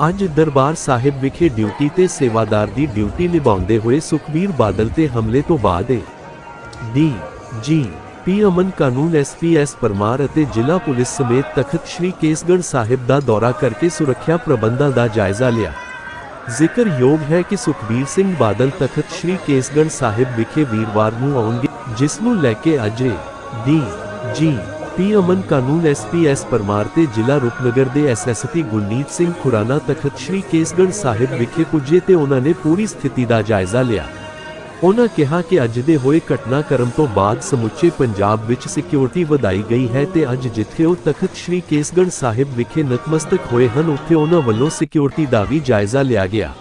ਅੱਜ ਦਰਬਾਰ ਸਾਹਿਬ ਵਿਖੇ ਡਿਊਟੀ ਤੇ ਸੇਵਾਦਾਰ ਦੀ ਡਿਊਟੀ ਨਿਭਾਉਂਦੇ ਹੋਏ ਸੁਖਬੀਰ ਬਾਦਲ ਤੇ ਹਮਲੇ ਤੋਂ ਬਾਅਦ ਏ। ਡੀ, ਜੀ, ਪੀ ਅਮਨ ਕਾਨੂੰਨ ਐਸਪੀਐਸ ਪਰਮਾਰ ਅਤੇ ਜ਼ਿਲ੍ਹਾ ਪੁਲਿਸ ਸਮੇਤ ਤਖਤ ਸ੍ਰੀ ਕੇਸਗੜ੍ਹ ਸਾਹਿਬ ਦਾ ਦੌਰਾ ਕਰਕੇ ਸੁਰੱਖਿਆ ਪ੍ਰਬੰਧਾਂ ਦਾ ਜਾਇਜ਼ਾ ਲਿਆ। ਜ਼ਿਕਰਯੋਗ ਹੈ ਕਿ ਸੁਖਬੀਰ ਸਿੰਘ ਬਾਦਲ ਤਖਤ ਸ੍ਰੀ ਕੇਸਗੜ੍ਹ ਸਾਹਿਬ ਵਿਖੇ ਵੀਰਵਾਰ ਨੂੰ ਆਉਣਗੇ, ਜਿਸ ਨੂੰ ਲੈ ਕੇ ਅੱਜ ਏ। ਡੀ, ਜੀ ਪੀ ਅਮਨ ਕਾਨੂੰਨ ਐਸਪੀਐਸ ਪਰਮਾਰ ਤੇ ਜ਼ਿਲ੍ਹਾ ਰੂਪਨਗਰ ਦੇ ਐਸਐਸਪੀ ਗੁਰਨੀਤ ਸਿੰਘ ਖੁਰਾਨਾ ਤਖਤ ਸ੍ਰੀ ਕੇਸਗੜ੍ਹ ਸਾਹਿਬ ਵਿਖੇ ਪੁੱਜੇ ਤੇ ਉਹਨਾਂ ਨੇ ਪੂਰੀ ਸਥਿਤੀ ਦਾ ਜਾਇਜ਼ਾ ਲਿਆ। ਉਹਨਾਂ ਕਿਹਾ ਕਿ ਅੱਜ ਦੇ ਹੋਏ ਘਟਨਾਕ੍ਰਮ ਤੋਂ ਬਾਅਦ ਸਮੁੱਚੇ ਪੰਜਾਬ ਵਿੱਚ ਸਿਕਿਉਰਿਟੀ ਵਧਾਈ ਗਈ ਹੈ ਤੇ ਅੱਜ ਜਿੱਥੇ ਉਹ ਤਖਤ ਸ੍ਰੀ ਕੇਸਗੜ੍ਹ ਸਾਹਿਬ ਵਿਖੇ ਨਤਮਸਤਕ ਹੋਏ ਹਨ, ਉੱਥੇ ਉਹਨਾਂ ਵੱਲੋਂ ਸਿਕਿਉਰਿਟੀ ਦਾ ਵੀ ਜਾਇਜ਼ਾ ਲਿਆ ਗਿਆ।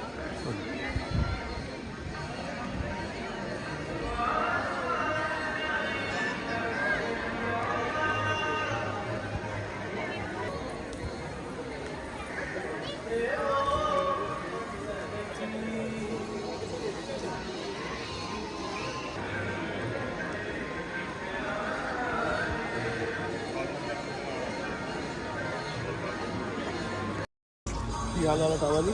ਕੀ ਹਾਲ ਹੈ ਟਾਵਾ ਜੀ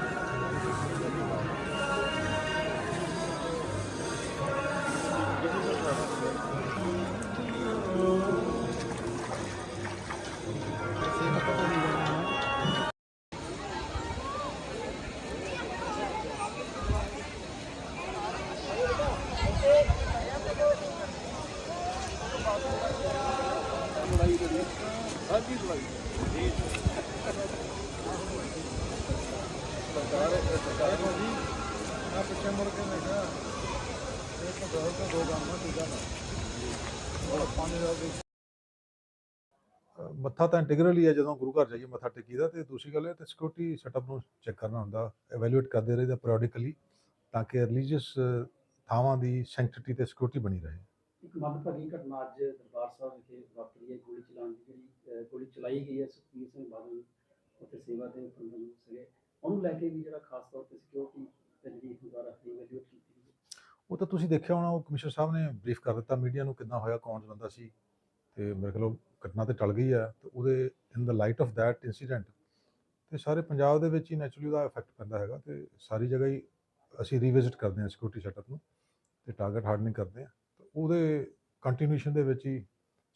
ਸਰਕਾਰ ਸਰਕਾਰ ਜੀ ਆ ਪਿੱਛੇ ਮੁੜ ਕੇ ਇਹ ਤਾਂ ਦੋ ਤੋਂ ਦੋ ਕੰਮ ਨਾ ਦੂਜਾ ਨਾ ਉਹ ਪਾਣੀ ਦਾ ਵੀ। ਮੱਥਾ ਤਾਂ ਇੰਟੀਗਰਲ ਹੀ ਹੈ ਜਦੋਂ ਗੁਰੂ ਘਰ ਜਾਈਏ ਮੱਥਾ ਟੇਕੀਦਾ ਤੇ ਦੂਸਰੀ ਗੱਲ ਇਹ ਤੇ ਸਿਕਿਉਰਿਟੀ ਸੈਟਅਪ ਨੂੰ ਚੈੱਕ ਕਰਨਾ ਹੁੰਦਾ ਐਵੈਲੂਏਟ ਕਰਦੇ ਰਹੀਦਾ ਪੀਰੀਓਡਿਕਲੀ ਤਾਂ ਕਿ ਰਿਲੀਜੀਅਸ ਥਾਵਾਂ ਦੀ ਸੈਂਕਟਿਟੀ ਤੇ ਸਿਕਿਉਰਿਟੀ ਬਣੀ ਰਹੇ। ਇੱਕ ਮੰਦਭਾਗੀ ਘਟਨਾ ਅੱਜ ਦਰਬਾਰ ਸਾਹਿਬ ਵਿਖੇ ਵਾਪਰੀ ਹੈ। ਗੋਲੀ ਚਲਾਉਣ ਦੀ ਜਿਹੜੀ ਗੋਲੀ ਚਲਾਈ ਗਈ ਹੈ ਸੁਖਬੀਰ ਸਿੰਘ ਬਾਦਲ ਉੱਥੇ ਸੇਵਾ ਦੇ ਪ੍ਰਬੰਧਨ ਸੀਗੇ। ਉਹਨੂੰ ਲੈ ਕੇ ਵੀ ਜਿਹੜਾ ਖਾਸ ਤੌਰ ਤੇ ਸਿਕਿਉਰਿਟੀ ਜਿਹੜੀ ਦੁਬਾਰਾ ਰੀਵੈਲਿਊਟ ਕੀਤੀ ਉਹ ਤਾਂ ਤੁਸੀਂ ਦੇਖਿਆ ਹੋਣਾ, ਉਹ ਕਮਿਸ਼ਨਰ ਸਾਹਿਬ ਨੇ ਬਰੀਫ ਕਰ ਦਿੱਤਾ ਮੀਡੀਆ ਨੂੰ ਕਿੱਦਾਂ ਹੋਇਆ, ਕੌਣ ਬੰਦਾ ਸੀ। ਤੇ ਮੇਰੇ ਖਿਆਲ ਘਟਨਾ ਤੇ ਟਲ ਗਈ ਹੈ ਤੇ ਉਹਦੇ in the light of that incident ਤੇ ਸਾਰੇ ਪੰਜਾਬ ਦੇ ਵਿੱਚ ਹੀ ਨੈਚੁਰਲੀ ਉਹਦਾ ਇਫੈਕਟ ਪੈਂਦਾ ਹੈਗਾ ਤੇ ਸਾਰੀ ਜਗ੍ਹਾ ਹੀ ਅਸੀਂ ਰੀਵਿਜ਼ਿਟ ਕਰਦੇ ਹਾਂ ਸਿਕਿਉਰਿਟੀ ਸੈਟਅਪ ਨੂੰ ਤੇ ਟਾਰਗੇਟ ਹਾਰਡਨਿੰਗ ਕਰਦੇ ਹਾਂ। ਉਹਦੇ ਕੰਟੀਨਿਊਸ਼ਨ ਦੇ ਵਿੱਚ ਹੀ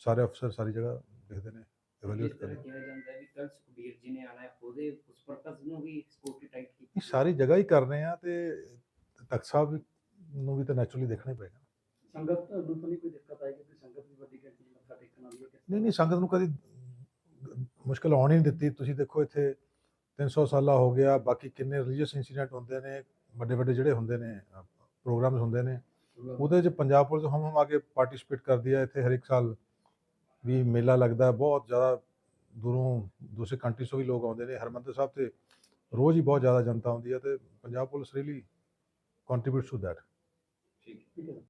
ਸਾਰੇ ਅਫਸਰ ਸਾਰੀ ਜਗ੍ਹਾ ਦੇਖਦੇ ਨੇ ਤਰ੍ਹਾਂ ਕਰਦੇ ਕਿਹਾ ਜਾਂਦਾ ਹੈ ਵੀ ਕੱਲ ਸੁਖਬੀਰ ਜੀ ਨੇ ਆਣਾ ਹੈ ਉਹਦੇ ਉਸ ਪਰਪਸ ਨੂੰ ਵੀ ਸਕਿਉਰਟੀ ਟਾਈਟ ਕੀਤੀ ਸਾਰੀ ਜਗ੍ਹਾ ਹੀ ਕਰ ਰਹੇ ਆ ਤੇ ਤਖਤ ਸਾਹਿਬ ਨੂੰ ਵੀ ਤਾਂ ਨੈਚੁਰਲੀ ਦੇਖਣਾ ਹੀ ਪਏਗਾ। ਸੰਗਤ ਨੂੰ ਤਾਂ ਨਹੀਂ ਕੋਈ ਦਿੱਕਤ ਆਏਗੀ ਕਿ ਸੰਗਤ ਵੀ ਵੱਡੀ ਗਿਣਤੀ 'ਚ ਮੱਥਾ ਟੇਕਣ ਆਉਂਦੀ ਹੈ ਕਿਸ ਨਹੀਂ ਨਹੀਂ ਸੰਗਤ ਨੂੰ ਕਦੀ ਮੁਸ਼ਕਲ ਆਉਣ ਹੀ ਨਹੀਂ ਦਿੱਤੀ। ਤੁਸੀਂ ਦੇਖੋ ਇੱਥੇ 300 ਸਾਲਾ ਹੋ ਗਿਆ ਬਾਕੀ ਕਿੰਨੇ ਰਿਲੀਜੀਅਸ ਇਨਸੀਡੈਂਟ ਹੁੰਦੇ ਨੇ ਵੱਡੇ ਵੱਡੇ ਜਿਹੜੇ ਹੁੰਦੇ ਨੇ ਪ੍ਰੋਗਰਾਮਸ ਹੁੰਦੇ ਨੇ। ਉਹਦੇ 'ਚ ਪੰਜਾਬ ਪੁਲਿਸ ਹਮ ਹਮ ਆ ਕੇ ਪਾਰਟਿਸਿਪੇਟ ਕਰਦੀ ਹੈ ਇੱਥੇ ਹਰ ਇੱਕ ਸਾਲ। ਵੀ ਮੇਲਾ ਲੱਗਦਾ ਬਹੁਤ ਜ਼ਿਆਦਾ ਦੂਰੋਂ ਦੂਸਰੇ ਕੰਟਰੀਜ਼ ਤੋਂ ਵੀ ਲੋਕ ਆਉਂਦੇ ਨੇ। ਹਰਮੰਦਰ ਸਾਹਿਬ ਤੇ ਰੋਜ਼ ਹੀ ਬਹੁਤ ਜ਼ਿਆਦਾ ਜਨਤਾ ਆਉਂਦੀ ਹੈ ਤੇ Punjab police really contributes to that ਠੀਕ ਹੈ।